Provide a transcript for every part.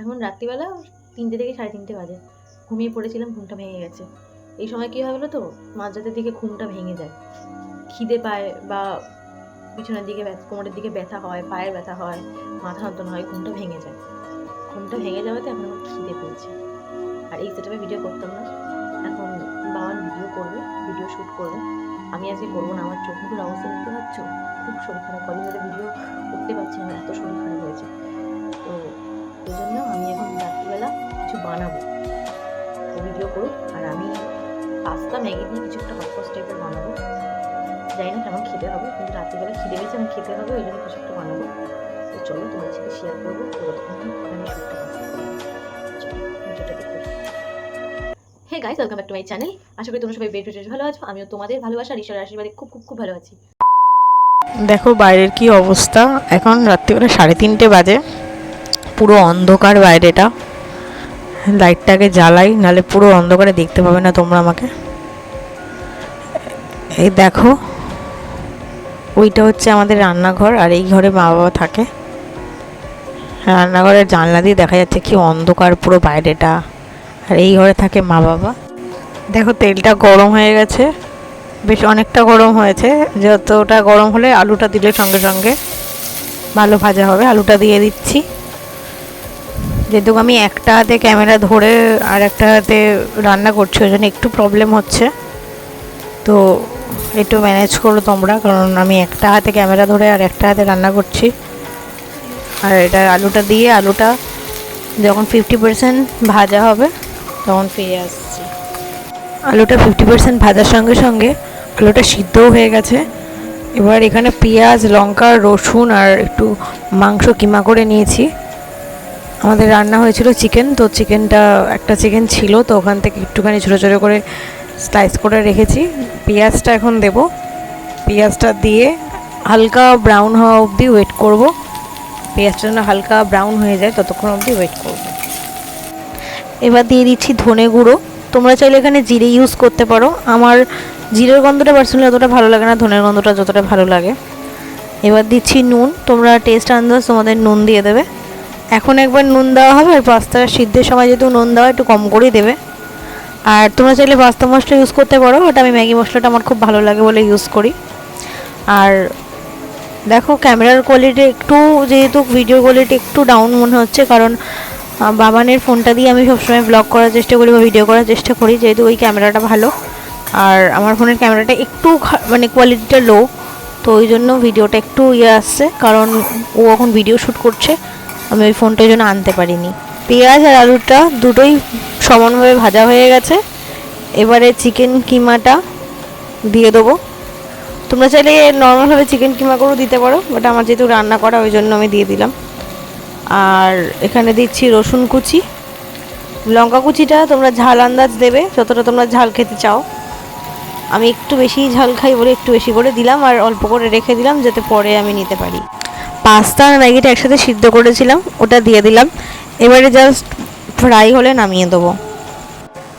এখন রাত্রিবেলা তিনটে থেকে সাড়ে তিনটে বাজে। ঘুমিয়ে পড়েছিলাম, ঘুমটা ভেঙে গেছে। এই সময় কী বলো তো? মাঝরাতের দিকে ঘুমটা ভেঙে যায়। খিদে পায় বা পিছনের দিকে কোমরের দিকে ব্যথা হয়, পায়ের ব্যথা হয়, মাথা যন্ত্রণা হয়, ঘুমটা ভেঙে যায়। ঘুমটা ভেঙে যাওয়াতে এখন আমার খিদে পেয়েছে। আর এই সেটাপে ভিডিও করতাম না। এখন বাবান ভিডিও করবে ভিডিও শ্যুট করবে। আমি আজকে করব না, আমার চোখ মুখের অবস্থা দেখতে পাচ্ছ? খুব শরীর খারাপ কদিন ধরে ভিডিও করতে পারছি না এত শরীর খারাপ হয়েছে। তো এই জন্য আমি এখন রাত্রিবেলা কিছু বানাবো। ভিডিও করুক, আর আমি পাস্তা ম্যাগি দিয়ে কিছু একটা হটপস টাইপের বানাবো। জানি না কেমন খেতে হবে, কিন্তু রাত্রিবেলা খিদে গেছে, আমি খেতে হবে ওই জন্য কিছু একটা বানাবো। তো চলো তোমার সাথে শেয়ার করব আমি শুটটা hey guys welcome back to my channel আশা করি তোমরা সবাই বেড ভালো আছো। আমিও তোমাদের ভালোবাসা, আর ঈশ্বরের আশীর্বাদে খুব খুব খুব ভালো আছি। দেখো বাইরের কি অবস্থা। এখন রাত্রিবেলা সাড়ে তিনটে বাজে। পুরো অন্ধকার বাইরেটা। লাইটটাকে জ্বালাই নালে পুরো অন্ধকারে দেখতে পাবে না তোমরা আমাকে। এই দেখো, ওইটা হচ্ছে আমাদের রান্নাঘর, আর এই ঘরে মা বাবা থাকে। রান্নাঘরের জানলা দিয়ে দেখা যাচ্ছে কি অন্ধকার পুরো বাইরেটা। আর এই ঘরে থাকে মা বাবা দেখো তেলটা গরম হয়ে গেছে। বেশ অনেকটা গরম হয়েছে। যতটা গরম হলে আলুটা দিলে সঙ্গে সঙ্গে ভালো ভাজা হবে। আলুটা দিয়ে দিচ্ছি। যেহেতু আমি একটা হাতে ক্যামেরা ধরে আর একটা হাতে রান্না করছি, ওই জন্য একটু প্রবলেম হচ্ছে। তো একটু ম্যানেজ করো তোমরা, কারণ আমি একটা হাতে ক্যামেরা ধরে আর একটা হাতে রান্না করছি। আর এটা আলুটা দিয়ে, আলুটা যখন ফিফটি পার্সেন্ট ভাজা হবে, তখন ফিরে আসছি। আলুটা ফিফটি পার্সেন্ট ভাজার সঙ্গে সঙ্গে আলুটা সিদ্ধও হয়ে গেছে। এবার এখানে পেঁয়াজ, লঙ্কা, রসুন আর একটু মাংস কিমা করে নিয়েছি। আমাদের রান্না হয়েছিল চিকেন, তো চিকেনটা একটা চিকেন ছিল, তো ওখান থেকে একটুখানি ছোটো ছোটো করে স্লাইস করে রেখেছি। পেঁয়াজটা এখন দেব। পেঁয়াজটা দিয়ে হালকা ব্রাউন হওয়া অবধি ওয়েট করব। পেঁয়াজটা যেন হালকা ব্রাউন হয়ে যায়, ততক্ষণ অবধি ওয়েট করব। এবার দিয়ে দিচ্ছি ধনে গুঁড়ো। তোমরা চাইলে এখানে জিরে ইউজ করতে পারো। আমার জিরের গন্ধটা পার্সোনালি অতটা ভালো লাগে না, ধনের গন্ধটা যতটা ভালো লাগে। এবার দিচ্ছি নুন, তোমরা টেস্ট আন্দাজ তোমাদের নুন দিয়ে দেবে। এখন একবার নুন দেওয়া হবে আর পাস্তা সিদ্ধের সময় যেহেতু নুন দেওয়া একটু কম করেই দেবে। আর তোমরা চাইলে পাস্তা মশলা ইউজ করতে পারো ওটা আমি ম্যাগি মশলাটা আমার খুব ভালো লাগে বলে ইউজ করি। আর দেখো ক্যামেরার কোয়ালিটি একটু, যেহেতু ভিডিও কোয়ালিটি একটু ডাউন মনে হচ্ছে, কারণ বাবানের ফোনটা দিয়ে আমি সবসময় ব্লগ করার চেষ্টা করি বা ভিডিও করার চেষ্টা করি, যেহেতু ওই ক্যামেরাটা ভালো। আর আমার ফোনের ক্যামেরাটা একটু মানে কোয়ালিটিটা লো তো ওই জন্য ভিডিওটা একটু ইয়ে আসছে। কারণ ও এখন ভিডিও শ্যুট করছে, আমি ওই ফোনটা ওই জন্য আনতে পারিনি। পেঁয়াজ আর আলুটা দুটোই সমানভাবে ভাজা হয়ে গেছে। এবারে চিকেন কিমাটা দিয়ে দেবো। তোমরা চাইলে নর্মালভাবে চিকেন কিমা করেও দিতে পারো বাট আমার যেহেতু রান্না করা, ওই জন্য আমি দিয়ে দিলাম। আর এখানে দিচ্ছি রসুন কুচি। লঙ্কা কুচিটা তোমরা ঝাল আন্দাজ দেবে, যতটা তোমরা ঝাল খেতে চাও। আমি একটু বেশি ঝাল খাই বলে একটু বেশি করে দিলাম আর অল্প করে রেখে দিলাম যাতে পরে আমি নিতে পারি। পাস্তা আর ম্যাগিটা একসাথে সিদ্ধ করেছিলাম, ওটা দিয়ে দিলাম। এবারে জাস্ট ফ্রাই হলে নামিয়ে দেবো।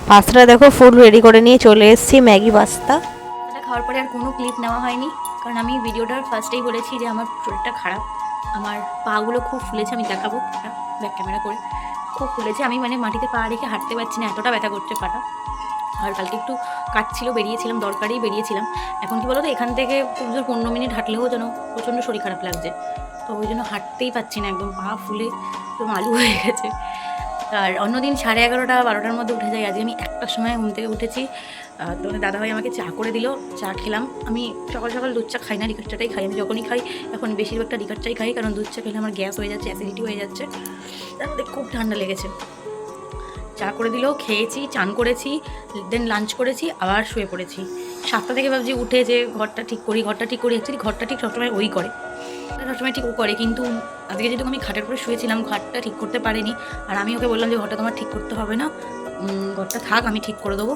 পাস্তাটা দেখো ফুল রেডি করে নিয়ে চলে এসেছি, ম্যাগি পাস্তা। খাওয়ার পরে আর কোনো ক্লিপ নেওয়া হয়নি, কারণ আমি ভিডিওটার ফার্স্টেই বলেছি যে আমার শরীরটা খারাপ। আমার পাগুলো খুব ফুলেছে, আমি দেখাবো ব্যাক ক্যামেরা করে। খুব ফুলেছে, আমি মানে মাটিতে পা রেখে হাঁটতে পারছি না, এতটা ব্যথা করছে পাটা। আর কালকে একটু কাজ ছিল, বেরিয়েছিলাম, দরকারেই বেরিয়েছিলাম। এখন কি বলো তো এখান থেকে খুব জোর পনেরো মিনিট হাঁটলেও যেন প্রচণ্ড শরীর খারাপ লাগছে। তো ওই জন্য হাঁটতেই পাচ্ছি না একদম, পা ফুলে একদম আলু হয়ে গেছে। আর অন্যদিন সাড়ে এগারোটা, বারোটার মধ্যে উঠে যাই। আজকে আমি একটার সময় ঘুম থেকে উঠেছি। তো দাদাভাই আমাকে চা করে দিল, চা খেলাম। আমি সকাল সকাল দুধ চা খাই না লিকার চাটাই খাই। আমি যখনই খাই, এখন বেশিরভাগটা লিকার চাই খাই, কারণ দুধ চা খেলে আমার গ্যাস হয়ে যাচ্ছে, অ্যাসিডিটি হয়ে যাচ্ছে। তার মধ্যে খুব ঠান্ডা লেগেছে। চা করে দিলেও খেয়েছি, চান করেছি দেন লাঞ্চ করেছি, আবার শুয়ে পড়েছি। সাতটা থেকে ভাবছি উঠে যে ঘরটা ঠিক করি, ঘরটা ঠিক করি অ্যাকচুয়ালি ঘরটা ঠিক সবসময় ওই করে। সবসময় ঠিক ও করে, কিন্তু আজকে যেহেতু আমি খাটের উপরে শুয়েছিলাম, ঘরটা ঠিক করতে পারিনি। আর আমি ওকে বললাম যে, ঘরটা তোমার ঠিক করতে হবে না। ঘরটা থাক, আমি ঠিক করে দেবো।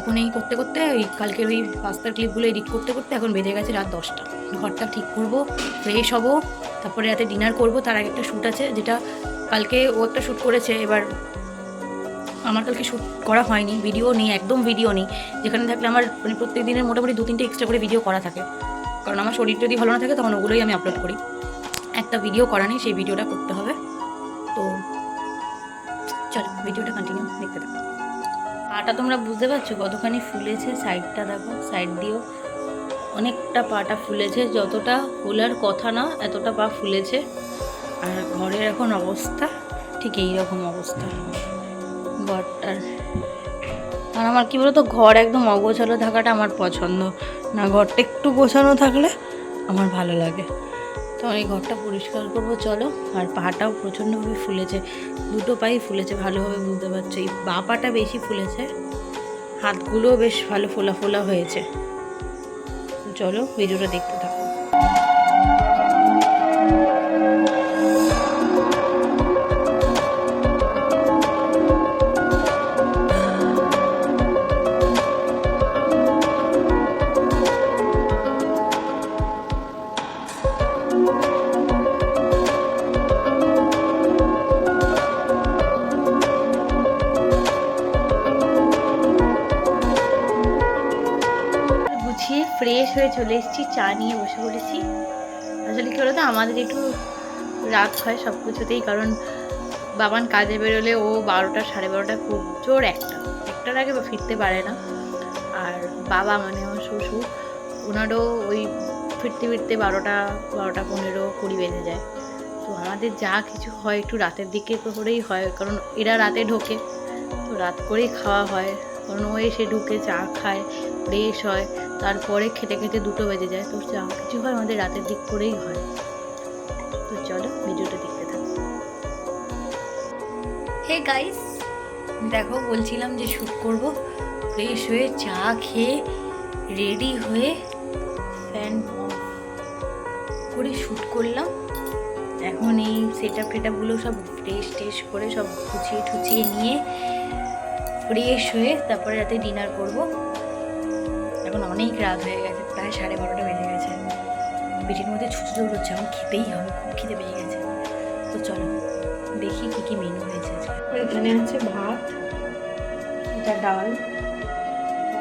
এখন এই করতে করতে, ওই কালকের ওই পাস্তার ক্লিপগুলো এডিট করতে করতে এখন বেজে গেছে রাত দশটা। ঘরটা ঠিক করব ফ্রেশ হব, তারপরে রাতে ডিনার করব, তার আগে একটা শ্যুট আছে, যেটা কালকে ও একটা শ্যুট করেছে, এবার আমার কালকে শ্যুট করা হয়নি ভিডিও নেই, একদম ভিডিও নেই। যেখানে থাকলে আমার মানে প্রত্যেক দিনের মোটামুটি দু তিনটে এক্সট্রা করে ভিডিও করা থাকে। কারণ আমার শরীর যদি ভালো না থাকে, তখন ওগুলোই আমি আপলোড করি। একটা ভিডিও করা নেই, সেই ভিডিওটা করতে হবে। তো, চলো ভিডিওটা কন্টিনিউ দেখতে থাকো। পাটা তোমরা বুঝতে পারছ? কতখানি ফুলেছে সাইডটা দেখো সাইড দিয়েও। অনেকটা পাটা ফুলেছে, যতটা ফুলার কথা না, এতটা পা ফুলেছে। আর ঘরের এখন অবস্থা, ঠিক এই রকম অবস্থা। ঘরটার। আর আমার কী বলতো, ঘর একদম অগোছালো থাকাটা আমার পছন্দ। না, ঘরটা একটু গোছানো থাকলে আমার ভালো লাগে। তো আমি ঘরটা পরিষ্কার করব, চলো। আর পাটাও প্রচণ্ডভাবে ফুলেছে। দুটো পাই ফুলেছে, ভালোভাবে বুঝতে পারছ। এই বা পাটা বেশি ফুলেছে, হাতগুলোও বেশ ভালো ফোলা ফোলা হয়েছে। চলো, ভিডিওটা দেখতে থাকো। গুছিয়ে ফ্রেশ হয়ে চলে এসেছি, চা নিয়ে বসে পড়েছি। আসলে কী বলতো, আমাদের একটু রাত হয় সব কিছুতেই কারণ বাবান কাজে বেরোলে ও বারোটা সাড়ে বারোটা খুব জোর একটা। একটার আগে ফিরতে পারে না। আর বাবা মানে আমার শ্বশুর, ওনারও ওই ফিরতে ফিরতে বারোটা বারোটা পনেরো কুড়ি বেজে যায়। তো আমাদের যা কিছু হয় একটু রাতের দিকে করেই হয়, কারণ এরা রাতে ঢোকে। তো রাত করেই খাওয়া হয়, কারণ ও এসে ঢুকে, চা খায় ফ্রেশ হয়। তারপরে খেতে খেতে দুটো বেজে যায়। তো যা কিছু হয় আমাদের রাতের দিক করেই হয়। তো চলো ভিডিওটা দেখতে থাকো। হে গাইস, দেখো বলছিলাম যে শ্যুট করব। ফ্রেশ হয়ে চা খেয়ে রেডি হয়ে ফ্যান করে শ্যুট করলাম। এখন এই সেট আপ টেটআপগুলো সব ফ্রেশ টেস্ট করে সব গুছিয়ে ঠুচিয়ে নিয়ে ফ্রেশ হয়ে তারপরে রাতে ডিনার করব। এখন অনেক রাত হয়ে গেছে, প্রায় সাড়ে বারোটা বেজে গেছে। পেটের মধ্যে ছুটে দৌড়চ্ছে আমার খেতেই হবে, খুব খিদে পেয়ে গেছে। তো চলো, দেখি কী কী মেনু হয়েছে এখানে আছে ভাত, এটা ডাল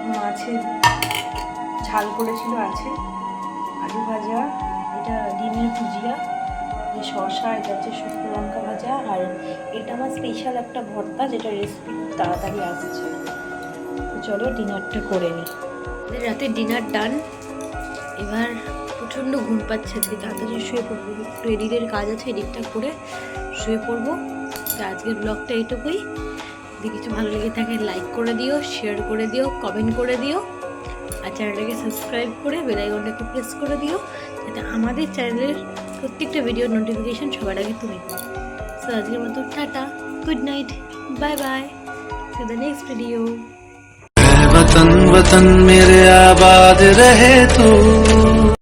মাছের ঝাল করেছিল আছে, আলু ভাজা, এটা ডিমের ভুজিয়া শসা, এটা হচ্ছে শুকনো লঙ্কা ভাজা, আর এটা আমার স্পেশাল একটা ভর্তা, যেটা রেসিপি তাড়াতাড়ি আসছে। চলো ডিনারটা করে নিই রাতে ডিনার ডান এবার প্রচণ্ড ঘুম পাচ্ছে আজকে। তাড়াতাড়ি শুয়ে পড়ব। একটু এডিটের কাজ আছে এডিটটা করে শুয়ে পড়ব। তো আজকের ব্লগটা এটুকুই যদি কিছু ভালো লেগে থাকে লাইক করে দিও শেয়ার করে দিও কমেন্ট করে দিও। আর চ্যানেলটাকে সাবস্ক্রাইব করে বেলাইকনটাকে প্রেস করে দিও। যাতে আমাদের চ্যানেলের প্রত্যেকটা ভিডিওর নোটিফিকেশান সবার আগে তুমি পাও। সো আজকের মতো tata. Good night bye bye to the next video वतन मेरे आबाद रहे तू।